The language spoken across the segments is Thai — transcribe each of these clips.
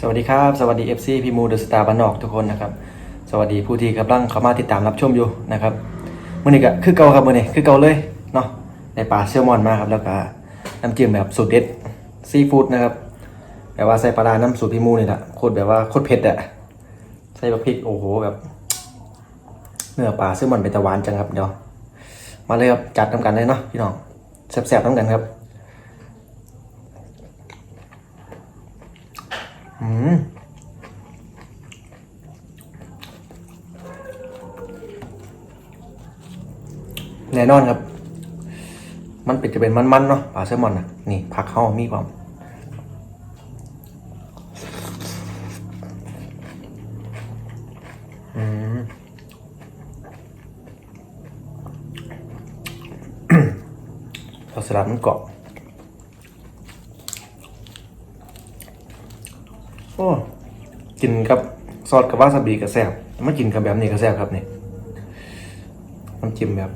สวัสดีครับ สวัสดี FC พี่มูเดอะสตาร์บ้านนอกทุกคนนะครับ สวัสดีผู้ที่กำลังเข้ามาติดตามรับชมอยู่นะครับมื่อนี้ก็คือเก่าครับมื่อนี้คือเก่าเลยเนาะในปลาแซลมอนมาครับแล้วก็น้ำจิ้มแบบสูตรเด็ดซีฟู้ดนะครับแบบว่าใส่ปลาร้าน้ำสูตรพี่มูนี่แหละโคตรแบบว่าโคตรเผ็ดอะใส่แบบพริกโอ้โหแบบเนื้อปลาแซลมอนเป็นตะวานจังครับเดี๋ยวมาเลยครับจัดน้ำกันเลยเนาะพี่น้องแซ่บๆน้ำกันครับ อืมแน่นอนครับ มันเป็นจะเป็นมันๆเนาะปลาแซลมอนอะนี่ผักเข้ามีความอืมผักสลัดมันกรอ โอ้กินกับซอสกับวาซาบิก็แซ่บมากินกับแบบนี้ก็แซ่บครับนี่น้ำจิ้มแบบ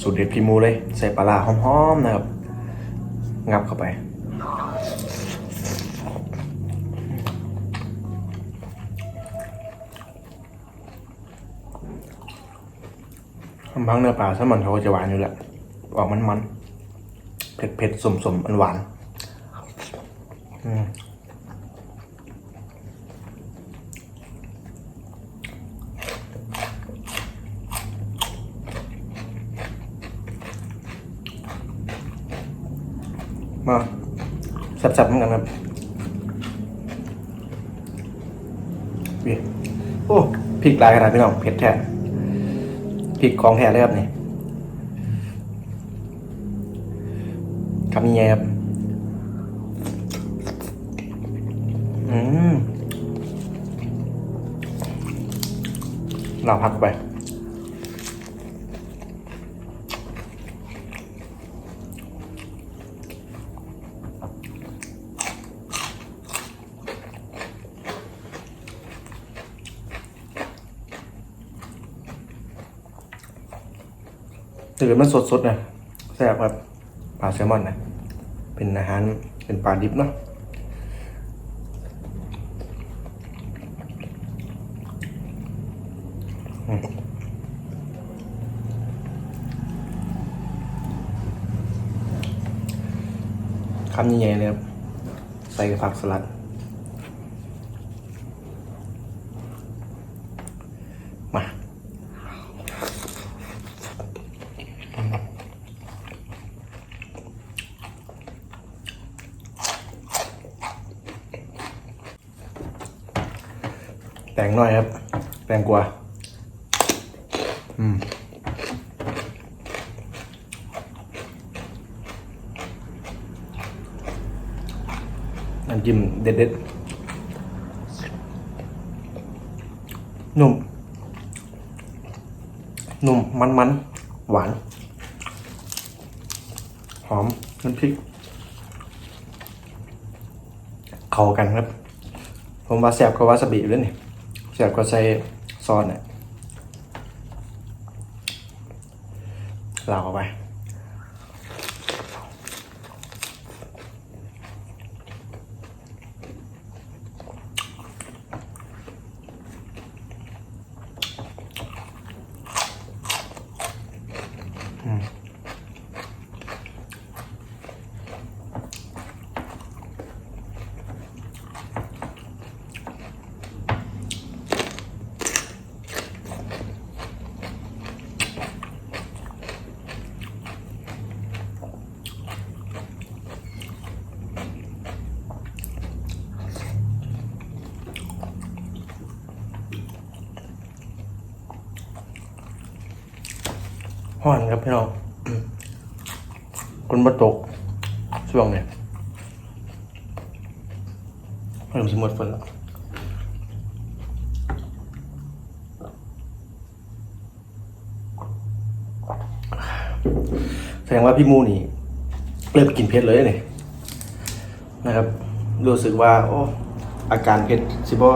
สูตรเด็ดพิมูเลย ใส่ปลาร้าหอมๆนะครับ งับเข้าไปบางเนื้อปลาถ้ามันเขาก็จะหวานอยู่แหละออกมันๆเผ็ดๆสมสมๆอันหวาน อืม มาสับๆเหมือนกันครับนี่โอ้พริกลายขนาดพี่น้องเผ็ดแท้พริกของแท้เลยครับนี่คำนี้ไงครับอืมเราพักไป ตื่นมันสดๆนะแซ่บครับปลาแซลมอนนะเป็นอาหารเป็นปลาดิบเนาะคำใหญ่ๆเลยครับ ใส่ผักสลัด งหน่อยครับแตงกว่า อืมน้ำจิ้มเด็ดๆ นุ่ม นุ่ม มันๆ หวาน หอม น้ำพริก เข้ากันครับ ผมว่าแซ่บกว่าวาซาบิอยู่เลยนี่ แซ่บกว่าใส่ซอสเนี่ยลาวเข้าไป ห้อนครับพี่น้องคนมาตกช่วงเนี่ยเริ่มสมดฝนแล้วแสดงว่าพี่มูนี่ เริ่มกินเผ็ดเลยเนี่ยนะครับ รู้สึกว่า โอ้ อาการเผ็ดสิบ่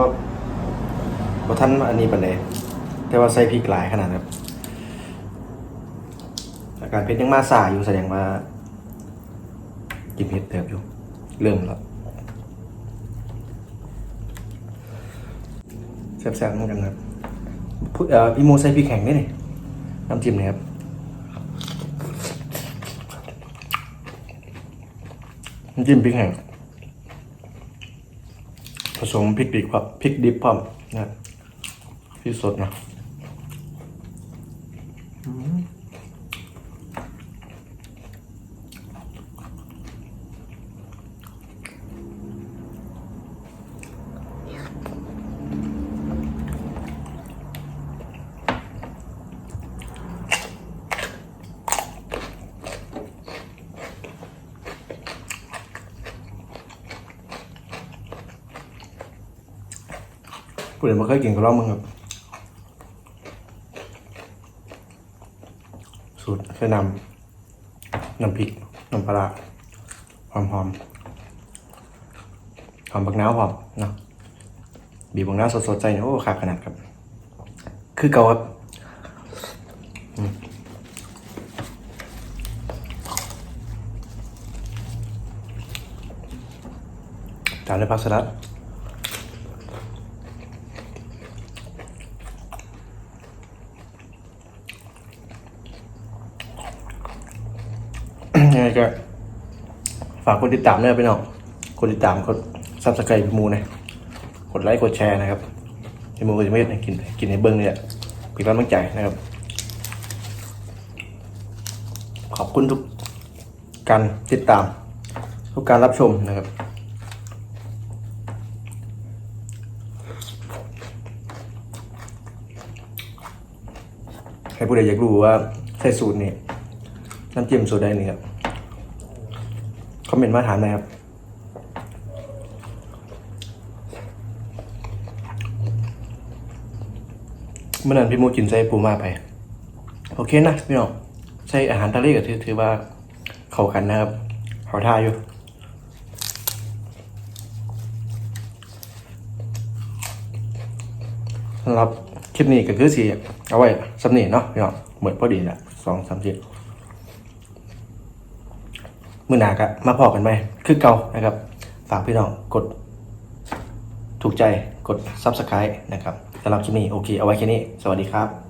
บ่ท่านอันนี้ปันใดแต่ว่าใส่พริกหลายขนาดนั้นครับ อาการเพชรยังมาสายอยู่แสดงว่ากินเพชรเติบอยู่ เริ่มแล้วแซ่บๆมือนกันครับพูดเอ่อพี่โมใส่พริกแข็งด้นี่น้ำจิ้มเนี่ยครับน้ำจิ้มพริกแห้งผสมพริกดิบครับพริกดิบพร้อมนะพริกสดนะ ผู้ใดมาเคยกินก็ลองมึงครับสูตรเคยนำน้ำพริกน้ำปลาร้าหอมหอมหอมบักน้าวหอมเนาะบีบบักน้าวสดๆใจเนี่ยโอ้ขาดขนาดครับ คือเก่าครับอืมตามด้วยผักสลัด ยังไงก็ฝากคนติดตามด้วยไปน้องคนติดตามกดซับสไครต์พี่มูนะกดไลค์กดแชร์นะครับพี่มูก็จะไม่ได้กินกินในเบิ้งเนี่ยเป็นกำลังใจนะครับ ขอบคุณทุกการติดตาม ทุกการรับชมนะครับให้ผู้ใดอยากรู้ว่าใส่สูตรนี่น้ำจิ้มสูตรใดนี่ครับ คอมเมนต์มาถามหนะครับ เมื่อนั้นพี่มูกินใส่ปูมาไป โอเคนะพี่น้องใส่อาหารทะเลก็ถือถือว่าเข้ากันนะครับเขาท่าอยู่สำหรับคลิปนี้ก็คือสีเอาไว้สำเนีเนาะพี่น้องเหมือนพอดีแหละสองสามที มือหนากะมาพอกันไหมคือเก่านะครับ ฝากพี่น้องกด ถูกใจกด Subscribe นะครับสำหรับคลิปนี้โอเค เอาไว้แค่นี้ สวัสดีครับ